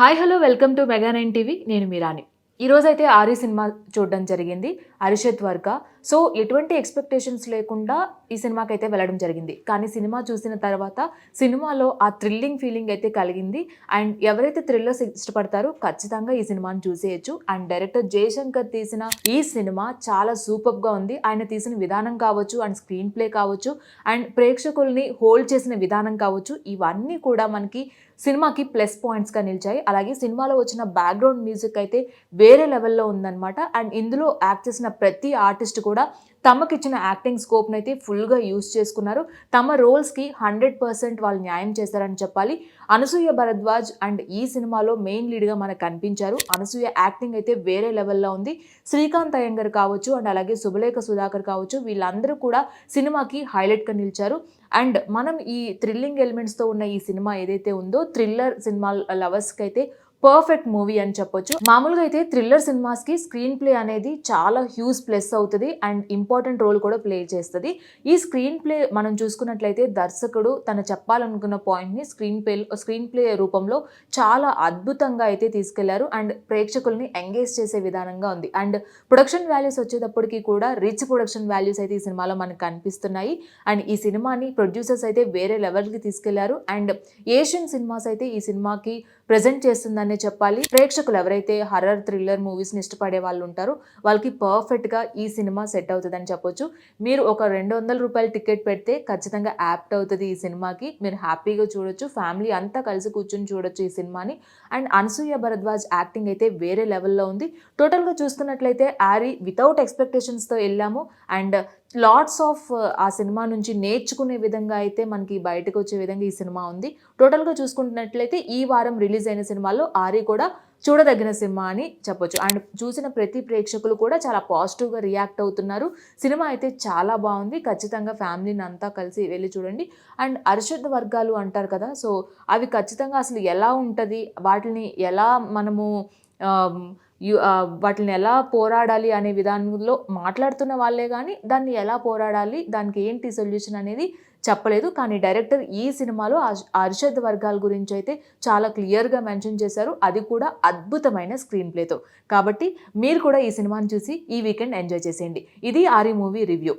Hi hello welcome to mega nine TV. నేను మీరాని. ఈరోజు అయితే ఆరి సినిమా చూడడం జరిగింది అరిషత్ వర్క సో ఎటువంటి ఎక్స్పెక్టేషన్స్ లేకుండా ఈ సినిమాకి అయితే వెళ్ళడం జరిగింది. కానీ సినిమా చూసిన తర్వాత సినిమాలో ఆ థ్రిల్లింగ్ ఫీలింగ్ అయితే కలిగింది. అండ్ ఎవరైతే థ్రిల్లర్స్ ఇష్టపడతారో ఖచ్చితంగా ఈ సినిమాని చూసేయచ్చు. అండ్ డైరెక్టర్ జయశంకర్ తీసిన ఈ సినిమా చాలా సూపర్గా ఉంది. ఆయన తీసిన విధానం కావచ్చు అండ్ స్క్రీన్ ప్లే కావచ్చు అండ్ ప్రేక్షకుల్ని హోల్డ్ చేసిన విధానం కావచ్చు ఇవన్నీ కూడా మనకి సినిమాకి ప్లస్ పాయింట్స్గా నిలిచాయి. అలాగే సినిమాలో వచ్చిన బ్యాక్గ్రౌండ్ మ్యూజిక్ అయితే వేరే లెవెల్లో ఉందన్నమాట. అండ్ ఇందులో యాక్ట్ చేసిన ప్రతి ఆర్టిస్ట్ కూడా తమకిచ్చిన యాక్టింగ్ స్కోప్ని అయితే ఫుల్గా యూస్ చేసుకున్నారు. తమ రోల్స్కి హండ్రెడ్ పర్సెంట్ వాళ్ళు న్యాయం చేశారని చెప్పాలి. అనసూయ భరద్వాజ్ అండ్ ఈ సినిమాలో మెయిన్ లీడ్గా మనకు కనిపించారు. అనసూయ యాక్టింగ్ అయితే వేరే లెవెల్లో ఉంది. శ్రీకాంత్ అయ్యంగర్ కావచ్చు అండ్ అలాగే శుభలేఖ సుధాకర్ కావచ్చు వీళ్ళందరూ కూడా సినిమాకి హైలైట్గా నిలిచారు. అండ్ మనం ఈ థ్రిల్లింగ్ ఎలిమెంట్స్తో ఉన్న ఈ సినిమా ఏదైతే ఉందో థ్రిల్లర్ సినిమా లవర్స్కి అయితే పర్ఫెక్ట్ మూవీ అని చెప్పొచ్చు. మామూలుగా అయితే థ్రిల్లర్ సినిమాస్కి స్క్రీన్ ప్లే అనేది చాలా హ్యూజ్ ప్లస్ అవుతుంది అండ్ ఇంపార్టెంట్ రోల్ కూడా ప్లే చేస్తుంది. ఈ స్క్రీన్ ప్లే మనం చూసుకున్నట్లయితే దర్శకుడు తను చెప్పాలనుకున్న పాయింట్ని స్క్రీన్ ప్లే స్క్రీన్ ప్లే రూపంలో చాలా అద్భుతంగా అయితే తీసుకెళ్ళారు అండ్ ప్రేక్షకుల్ని ఎంగేజ్ చేసే విధానంగా ఉంది. అండ్ ప్రొడక్షన్ వాల్యూస్ వచ్చేటప్పటికి కూడా రిచ్ ప్రొడక్షన్ వాల్యూస్ అయితే ఈ సినిమాలో మనకు కనిపిస్తున్నాయి. అండ్ ఈ సినిమాని ప్రొడ్యూసర్స్ అయితే వేరే లెవెల్కి తీసుకెళ్ళారు. అండ్ ఏషియన్ సినిమాస్ అయితే ఈ సినిమాకి ప్రజెంట్ చేస్తుందని చెప్పాలి. ప్రేక్షకులు ఎవరైతే హర్రర్ థ్రిల్లర్ మూవీస్ని ఇష్టపడే వాళ్ళు ఉంటారో వాళ్ళకి పర్ఫెక్ట్గా ఈ సినిమా సెట్ అవుతుందని చెప్పొచ్చు. మీరు ఒక రెండు వందల రూపాయల టికెట్ పెడితే ఖచ్చితంగా యాప్ట్ అవుతుంది ఈ సినిమాకి. మీరు హ్యాపీగా చూడొచ్చు. ఫ్యామిలీ అంతా కలిసి కూర్చొని చూడొచ్చు ఈ సినిమాని. అండ్ అనసూయ భరద్వాజ్ యాక్టింగ్ అయితే వేరే లెవెల్లో ఉంది. టోటల్గా చూసుకున్నట్లయితే ఆరి వితౌట్ ఎక్స్పెక్టేషన్స్తో వెళ్ళాము. అండ్ లాట్స్ ఆఫ్ uh, ఆ సినిమా నుంచి నేర్చుకునే విధంగా అయితే మనకి బయటకు వచ్చే విధంగా ఈ సినిమా ఉంది. టోటల్గా చూసుకుంటున్నట్లయితే ఈ వారం రిలీజ్ అయిన సినిమాలో ఆరి కూడా చూడదగిన సినిమా అని చెప్పొచ్చు. అండ్ చూసిన ప్రతి ప్రేక్షకులు కూడా చాలా పాజిటివ్గా రియాక్ట్ అవుతున్నారు. సినిమా అయితే చాలా బాగుంది. ఖచ్చితంగా ఫ్యామిలీని అంతా కలిసి వెళ్ళి చూడండి. అండ్ అరిషద్ వర్గాలు అంటారు కదా సో అవి ఖచ్చితంగా అసలు ఎలా ఉంటుంది? వాటిని ఎలా మనము వాటిని ఎలా పోరాడాలి అనే విధానంలో మాట్లాడుతున్న వాళ్ళే కానీ దాన్ని ఎలా పోరాడాలి దానికి ఏంటి సొల్యూషన్ అనేది చెప్పలేదు. కానీ డైరెక్టర్ ఈ సినిమాలో అర్ష- అరిషద్ వర్గాల గురించి అయితే చాలా క్లియర్గా మెన్షన్ చేశారు. అది కూడా అద్భుతమైన స్క్రీన్ ప్లేతో. కాబట్టి మీరు కూడా ఈ సినిమాని చూసి ఈ వీకెండ్ ఎంజాయ్ చేసేయండి. ఇది ఆరి మూవీ రివ్యూ.